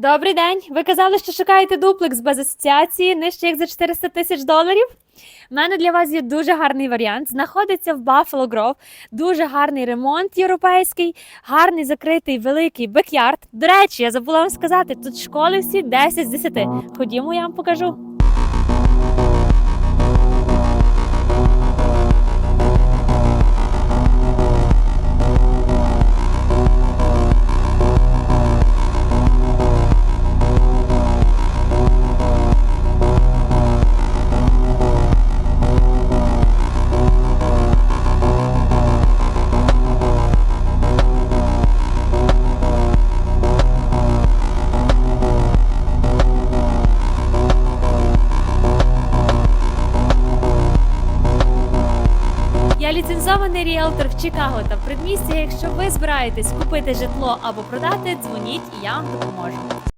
Добрий день. Ви казали, що шукаєте дуплекс без асоціації нижче як за 400 тисяч доларів. У мене для вас є дуже гарний варіант. Знаходиться в Buffalo Grove. Дуже гарний ремонт європейський, гарний закритий великий бекярд. До речі, я забула вам сказати, тут школи всі 10 з 10. Ходімо, я вам покажу. Я ліцензований ріелтор в Чикаго та в предмісті. Якщо ви збираєтесь купити житло або продати, дзвоніть і я вам допоможу.